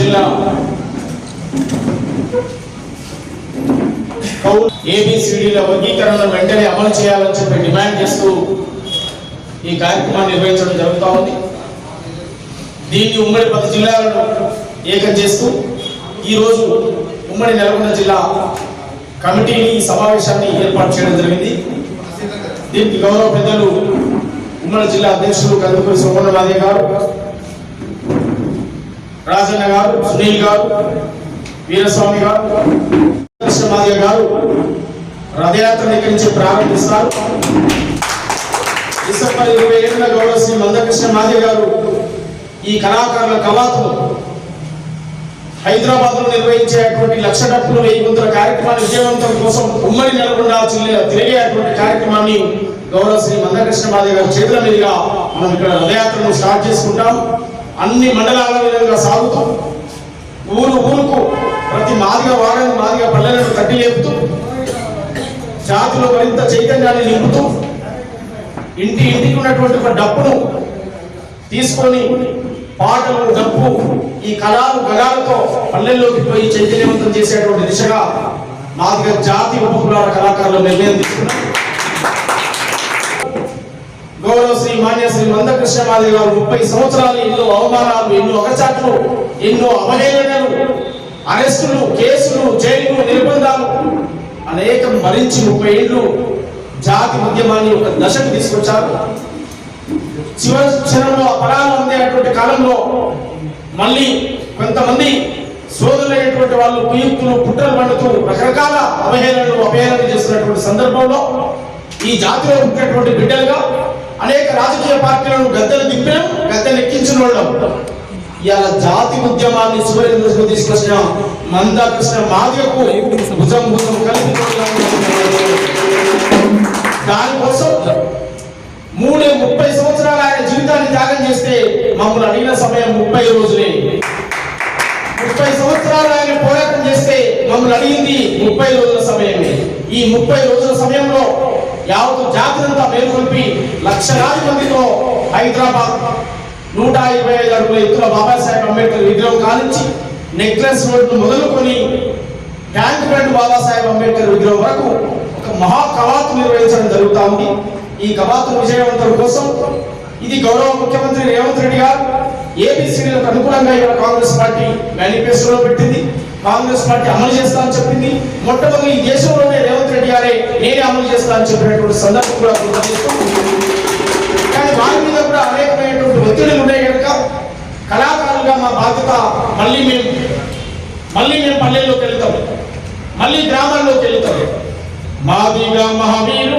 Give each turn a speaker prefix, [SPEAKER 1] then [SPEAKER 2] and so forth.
[SPEAKER 1] జిల్లా ఏబిసిడిల వర్గీకరణను వెంటనే అమలు చేయాలని చెప్పి డిమాండ్ చేస్తూ ఈ కార్యక్రమాన్ని నిర్వహించడం జరుగుతూ ఉంది. దీన్ని ఉమ్మడి పది జిల్లాలను ఏకం చేస్తూ ఈరోజు ఉమ్మడి నల్గొండ జిల్లా కమిటీని ఈ సమావేశాన్ని ఏర్పాటు చేయడం జరిగింది. దీనికి గౌరవ పెద్దలు ఉమ్మడి జిల్లా అధ్యక్షులు కందుకూరి సోమన్న గారు రాజన్న గారు సునీల్ గారు వీరస్వామి గారు కృష్ణ గారు రథయాత్ర దగ్గర నుంచి ప్రారంభిస్తారు. డిసెంబర్ ఇరవై ఏడున గౌరవ శ్రీ మందకృష్ణ మాదే గారు ఈ కళాకారుల కవాతులు హైదరాబాద్లో నిర్వహించేటువంటి లక్ష డప్పులు వెయ్యి గుంతుల కార్యక్రమాన్ని విజయవంతం కోసం ఉమ్మడి నల్గొండ జిల్లా తిరిగేటువంటి కార్యక్రమాన్ని గౌరవ శ్రీ మందకృష్ణ మాదే గారి చేతుల మీదుగా మనం ఇక్కడ రథయాత్రను స్టార్ట్ చేసుకుంటాం. అన్ని మండలాల విధంగా సాగుతూ. ఊరు ఊరుకు ప్రతి మాదిగా వాడని మాదిగా పల్లెలను కట్టి లేపుతూ జాతిలో మరింత చైతన్యాన్ని నింపుతూ ఇంటి ఇంటికి ఉన్నటువంటి ఒక డప్పును తీసుకొని పాటలు డప్పు ఈ కళాలు గగాలతో పల్లెల్లోకి పోయి చైతన్యవంతం చేసేటువంటి దిశగా మాదిగా జాతి ఉపకులాల కళాకారులు నిర్ణయం తీసుకున్నారు గౌరవ శ్రీ మాన్య శ్రీ మందకృష్ణ గారు ముప్పై సంవత్సరాలు ఎన్నో అవమానాలు ఎన్నో అగచాట్లు ఎన్నో అవహేళనలు అరెస్టులు కేసులు జైలు నిర్బంధాలు అనేకం భరించి ముప్పై ఏళ్ళు జాతి ఉద్యమాన్ని ఒక దశకు తీసుకొచ్చారు. చివరి క్షణంలో అపరాధం అందేటువంటి కాలంలో మళ్ళీ కొంతమంది సోదరులైనటువంటి వాళ్ళు కుయుక్తులు పుట్టలు పండుతూ రకరకాల అవహేళనలు అపహేళనలు చేస్తున్నటువంటి సందర్భంలో ఈ జాతిలో పుట్టినటువంటి బిడ్డలుగా అనేక రాజకీయ పార్టీలను గద్దెలు దింపిన గద్దెలు ఎక్కించిన వాళ్ళం. ఇవాళ జాతి ఉద్యమాన్ని చివరి దశకు తీసుకొచ్చిన మందాకృష్ణ మాదిగకు భుజం భుజం కలిపి దానికోసం మూడే ముప్పై సంవత్సరాలు ఆయన జీవితాన్ని త్యాగం చేస్తే మమ్మల్ని అడిగిన సమయం ముప్పై రోజులే. ముప్పై సంవత్సరాలు ఆయన పోరాటం చేస్తే మమ్మల్ని అడిగింది ముప్పై రోజుల సమయమే. ఈ ముప్పై రోజుల సమయంలో యావత్ జాతినంతా మేల్కొల్పి లక్షలాది మందితో హైదరాబాద్ నూట ఇరవై ఐదు అడుగుల ఎత్తుల బాబాసాహెబ్ అంబేద్కర్ విగ్రహం కానించి నెక్లెస్ రోడ్డు మొదలుకొని ట్యాంక్ బండ్ బాబాసాహెబ్ అంబేద్కర్ విగ్రహం వరకు ఒక మహా కవాతు నిర్వహించడం జరుగుతూ ఉంది. ఈ కవాతు విజయవంతం కోసం ఇది గౌరవ ముఖ్యమంత్రి రేవంత్ రెడ్డి గారు ఏబిసిడీలకు అనుగుణంగా ఇవాళ కాంగ్రెస్ పార్టీ మేనిఫెస్టోలో పెట్టింది. కాంగ్రెస్ పార్టీ అమలు చేస్తానని చెప్పింది. మొట్టమొదటి ఈ దేశంలోనే రేవంత్ రెడ్డి గారే నేనే అమలు చేస్తానని చెప్పినటువంటి సందర్భం కూడా కానీ వారి మీద కూడా అనేకమైనటువంటి ఒత్తిడి ఉన్నాయి కనుక కళాకారులుగా మా బాధ్యత మళ్ళీ మేము మళ్ళీ మేము పల్లెల్లోకి వెళ్తాం. మళ్ళీ గ్రామాల్లోకి వెళ్తాం. మాదిగా మహావీరు